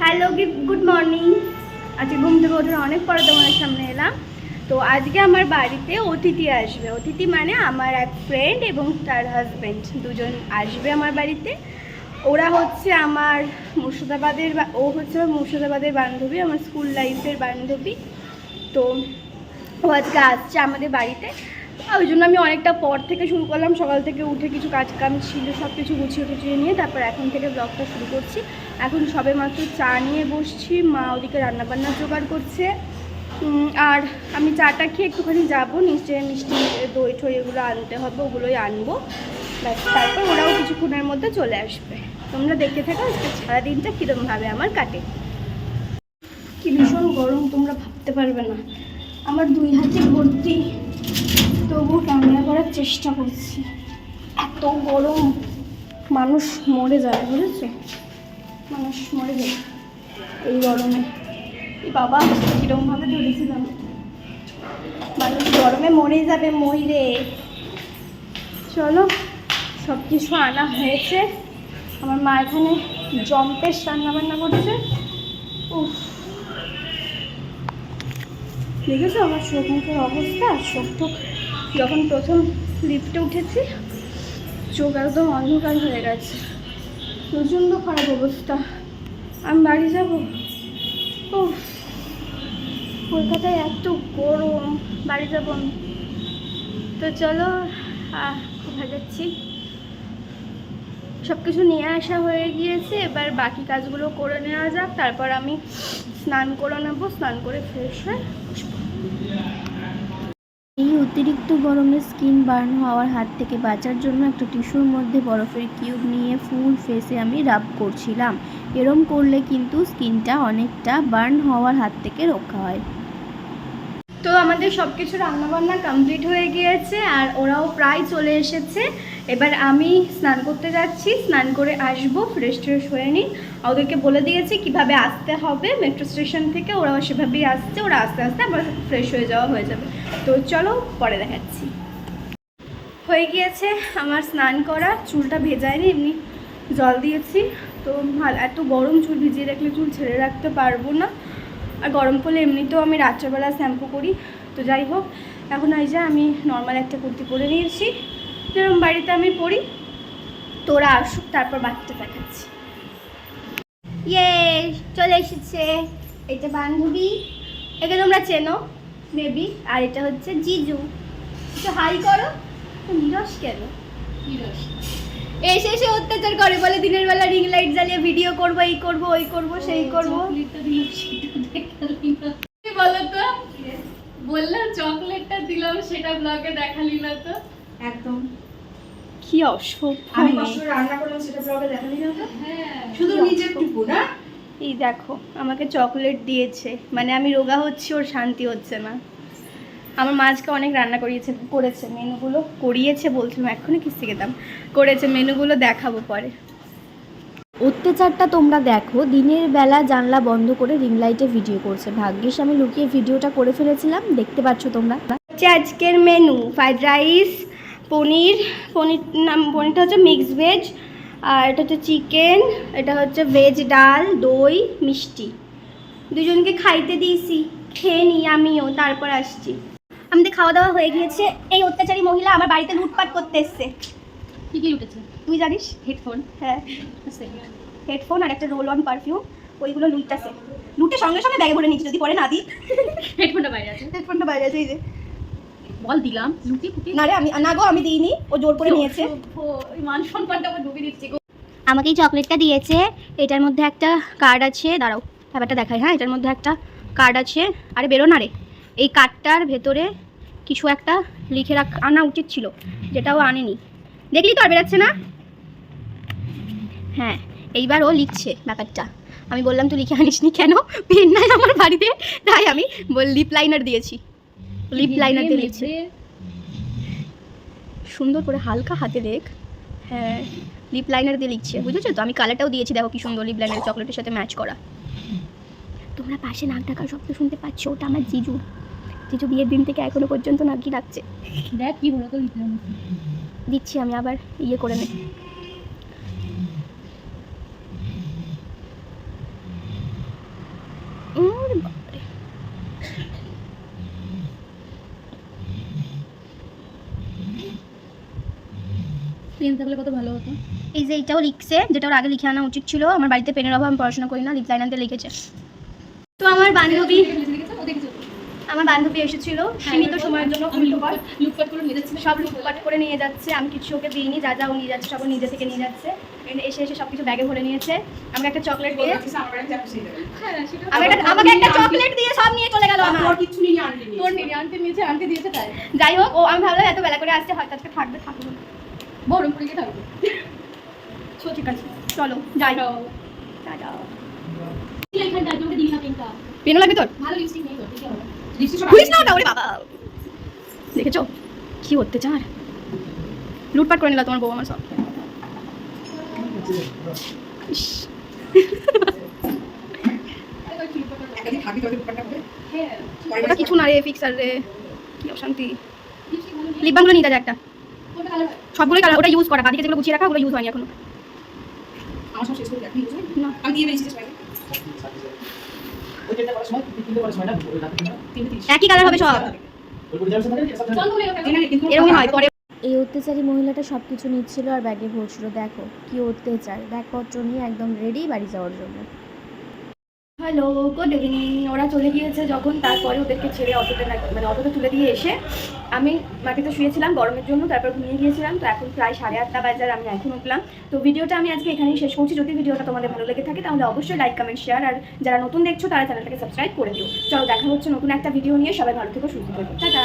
Hello good morning আজকে ঘুম থেকে ওঠার অনেক পরে তোমাদের সামনে এলাম। তো আজকে আমার বাড়িতে অতিথি আসবে। অতিথি মানে আমার এক ফ্রেন্ড এবং তার হাজব্যান্ড দুজন আসবে আমার বাড়িতে। ওরা হচ্ছে আমার মুর্শিদাবাদের ও হচ্ছে আমার মুর্শিদাবাদের বান্ধবী, আমার স্কুল লাইফের বান্ধবী। তো ও আজকে আসছে আমাদের বাড়িতে। ওই জন্য আমি অনেকটা পর থেকে শুরু করলাম। সকাল থেকে উঠে কিছু কাজ কাম ছিল সব কিছু গুছিয়ে টুছিয়ে নিয়ে তারপর এখন থেকে ব্লগটা শুরু করছি। এখন সবে মাত্র চা নিয়ে বসছি, মা ওদিকে রান্নাবান্না জোগাড় করছে। আর আমি চাটা খেয়ে একটুখানি যাব, নিশ্চয়ই মিষ্টি দই ঠই এগুলো আনতে হবে, ওগুলোই আনব। ব্যাস, তারপর ওরাও কিছুক্ষণের মধ্যে চলে আসবে। তোমরা দেখতে থাকো, আজকে সারাদিনটা কীরকমভাবে আমার কাটে। কি ভীষণ গরম, তোমরা ভাবতে পারবে না। আমার দুই হাতে ভর্তি করার চেষ্টা করছি। এত গরম, মানুষ মরে যাবে বুঝেছ? মানুষ মরে যাবে এই গরমে। বাবা কীরকমভাবে ধরেছিলাম? মানুষ গরমে মরে যাবে, মইরে। চলো সব কিছু আনা হয়েছে। আমার মা এখানে জম্পেশ রান্না বান্না করছে। উফ। দেখেছ আমার চোখ মুখের অবস্থা? টোক যখন প্রথম লিফটে উঠেছি, চোখ একদম অন্ধকার হয়ে গেছে। প্রচণ্ড খারাপ অবস্থা। আমি বাড়ি যাব? ও কলকাতায় এত গরম। বাড়ি যাব আমি। তো চলো কোথায় যাচ্ছি? সব কিছু নিয়ে আসা হয়ে গিয়েছে। এবার বাকি কাজগুলো করে নেওয়া যাক। তারপর আমি স্নান করে নেব। স্নান করে ফ্রেশ হয়ে। এই অতিরিক্ত গরমে স্কিন বার্ন হওয়ার হাত থেকে বাঁচার জন্য একটা টিস্যুর মধ্যে বরফের কিউব নিয়ে ফুল ফেসে আমি রাব করছিলাম। এরম করলে কিন্তু স্কিনটা অনেকটা বার্ন হওয়ার হাত থেকে রক্ষা হয়। তো আমাদের সব কিছু রান্নাবান্না কমপ্লিট হয়ে গিয়েছে, আর ওরাও প্রায় চলে এসেছে। এবার আমি স্নান করতে যাচ্ছি, স্নান করে আসব ফ্রেশ ট্রেশ হয়ে নিই ওদেরকে বলে দিয়েছি কীভাবে আসতে হবে মেট্রো স্টেশন থেকে ওরাও সেভাবেই আসছে, ওরা আস্তে আস্তে আবার ফ্রেশ হয়ে যাওয়া হয়ে যাবে। তো চলো পরে দেখাচ্ছি। হয়ে গিয়েছে আমার স্নান করা, চুলটা ভেজায়নি, এমনি জল দিয়েছি। তো ভালো, এত গরম চুল ভিজিয়ে রাখলে চুল ছেড়ে রাখতে পারব না। আর গরম পড়লে এমনিতেও আমি রাত্রেবেলা শ্যাম্পু করি। তো যাই হোক, এখন এই যে আমি নর্মাল একটা কুর্তি পরে নিয়েছি। যেরকম বাড়িতে আমি পরি, তোরা আসুক, তারপর বাকিটা দেখাচ্ছি। ইয়ে চলে এসেছে। এটা বান্ধবী, একে তোমরা চেনো, মেবি, আর এটা হচ্ছে জিজু। একটু হাই করো। নিরস কেন? এসে এসে অত্যাচার করে বলে দিনের বেলা রিং লাইট জ্বালিয়ে ভিডিও করব এই করব ওই করব সেই করব। কি বলো তো বললাম চকলেটটা দিলাম সেটা ব্লগে দেখালি না তো? একদম। কি অসভ্য আমি। রান্না করলাম সেটা ব্লগে দেখালি না তো? হ্যাঁ। শুধু নিজের টুকু না? এই দেখো আমাকে চকলেট দিয়েছে। মানে আমি রোগা হচ্ছি ওর শান্তি হচ্ছে না। আমার মাঝকে অনেক রান্না করিয়েছে করেছে। মেনুগুলো করিয়েছে বলছিলাম এখনই কিস্তি খেতাম। করেছে মেনুগুলো দেখাবো পরে। অত্যাচারটা তোমরা দেখো দিনের বেলা জানলা বন্ধ করে রিং লাইটে ভিডিও করছে। ভাগ্যিস আমি লুকিয়ে ভিডিওটা করে ফেলেছিলাম দেখতে পাচ্ছ তোমরা। হচ্ছে আজকের menu fried rice paneer paneer নাম পনিরটা হচ্ছে মিক্স ভেজ আর এটা হচ্ছে চিকেন এটা হচ্ছে ভেজ ডাল দই মিষ্টি। দুজনকে খাইতে দিয়েছি খেয়ে নিই আমিও তারপর আসছি। আমাদের খাওয়া দাওয়া হয়ে গিয়েছে। এই অত্যাচারী মহিলা আমার বাড়িতে লুটপাট করতে এসছে। কি কি উঠেছে তুই জানিস? হেডফোন? হ্যাঁ। হেডফোন আর একটা রোল অন পারফিউম ওইগুলো লুটতেছে। লুটে সঙ্গে সঙ্গে ব্যাগে ভরে নিচ্ছি যদি পরে না দিই। হেডফোনটা বাইরে আছে। হেডফোনটা বাইরে আছে এই যে। বল দিলাম লুটি ফুটি না রে আমি না গো আমি দিইনি। ও জোর করে নিয়েছে। ওই মান সম্মানটা আবার ডুবি দিচ্ছি গো। আমাকে এই চকলেটটা দিয়েছে। এটার মধ্যে একটা কার্ড আছে। দাঁড়াও ব্যাপারটা দেখাই হ্যাঁ? এটার মধ্যে একটা কার্ড আছে। আরে বেরো না রে। এই কার্ডটার ভেতরে কিছু একটা লিখে রাখ আনা উচিত ছিল যেটাও আনেনি। দেখলি তো আর বেরাচ্ছে না? হ্যাঁ এইবার ও লিখছে ব্যাপারটা। আমি বললাম তুই লিখে আনিসনি কেন? পেন নাই আমার বাড়িতে। তাই আমি লিপ লাইনার দিয়েছি। লিপ লাইনার দিয়ে লিখছে। সুন্দর করে হালকা হাতে দেখ। হ্যাঁ লিপ লাইনার দিয়ে লিখছে। বুঝেছ তো? আমি কালারটাও দিয়েছি দেখো কি সুন্দর লিপ লাইনার চকলেটের সাথে ম্যাচ করা। তোমরা পাশে নাক ডাকার শব্দ শুনতে পাচ্ছ? ওটা আমার জিজু। জিজু বিয়ের দিন থেকে এখনও পর্যন্ত নাকি ডাকছে দেখ কি হলো তো দিচ্ছি আমি আবার ইয়ে করে নে। পেন থাকলে কত ভালো হতো। এই যে এটাও লিখছে যেটা ওর আগে লিখে আনা উচিত ছিল আমার বাড়িতে পেনের অভাব আমি পড়াশোনা করি না লিপ লাইন আনতে লিখেছে। তো আমার বান্ধবী আমার বান্ধবী এসেছিল। সীমিত সময়ের জন্য লুটপাট করে নিয়ে যাচ্ছি। সব লুটপাট করে নিয়ে যাচ্ছে। আমি কিছু ওকে দিইনি যা যা ও নিয়ে যাচ্ছে সব নিজে থেকে নিয়ে যাচ্ছে। এসে এসে সব কিছু ব্যাগে ভরে নিয়েছে। আমাকে একটা চকলেট দিয়ে হ্যাঁ আমি একটা আমাকে একটা চকলেট দিয়ে সব নিয়ে চলে গেল আমার। তোর কিচ্ছু নিয়ে আনলি তোর নিয়ে আন্টি নিয়েছে আন্টি দিয়েছে তাই। যাই হোক ও আমি ভাবলাম এত বেলা করে আসছে হয়তো আজকে থাকবে থাকবে। বহরমপুরে গিয়ে থাকবে। তো ঠিক আছে। চলো যাই। যাও টাটা। এখানটা তোমাকে দিই না পেনটা পেনও লাগবে তোর ভালো লিপস্টিক আছে না ওটা ওরে বাবা। দেখেছ? কি অত্যাচার? লুটপাট করে নিল তোমার বউ আমার সব। ওটা কিছু না রে ফিক্সার রে। কি অশান্তি। লিপস্টিক ভালো নেই লিপ বামগুলো নিতে যা একটা। সবগুলোই কালার ওটা ইউজ করা। বাদিকে যেগুলো গুছিয়ে রাখা ওগুলো ইউজ হয়নি এখনও। আমার সব শেষ করে না। আমি দিয়ে বেরিয়েছি একই কালার হবে সব। চল তুমি এখানে কিন্তু এরকমই হয় পরে এই অত্যাচারী মহিলাটা সব কিছু নিচ্ছিল আর ব্যাগে ভরছিল দেখো কি অত্যাচার। ব্যাগপত্র নিয়ে একদম রেডি বাড়ি যাওয়ার জন্য। হ্যালো গুড ইভিনিং ওরা চলে গিয়েছে যখন, তারপরে ওদেরকে ছেড়ে অটোতে মানে অটোতে তুলে দিয়ে এসে আমি মাটিতে শুয়েছিলাম গরমের জন্য, তারপর ঘুমিয়ে গিয়েছিলাম। তো এখন প্রায় সাড়ে আটটা বাজার আমি এখন উঠলাম। তো ভিডিওটা আমি আজকে এখানেই শেষ করছি। যদি ভিডিওটা তোমাদের ভালো লেগে থাকে, তাহলে অবশ্যই লাইক কমেন্ট শেয়ার আর যারা নতুন দেখছ, তারা চ্যানেলটাকে সাবস্ক্রাইব করে দিও। চলো, দেখা হচ্ছে নতুন একটা ভিডিও নিয়ে। সবাই ভালো থেকে শুরু করব টাটা!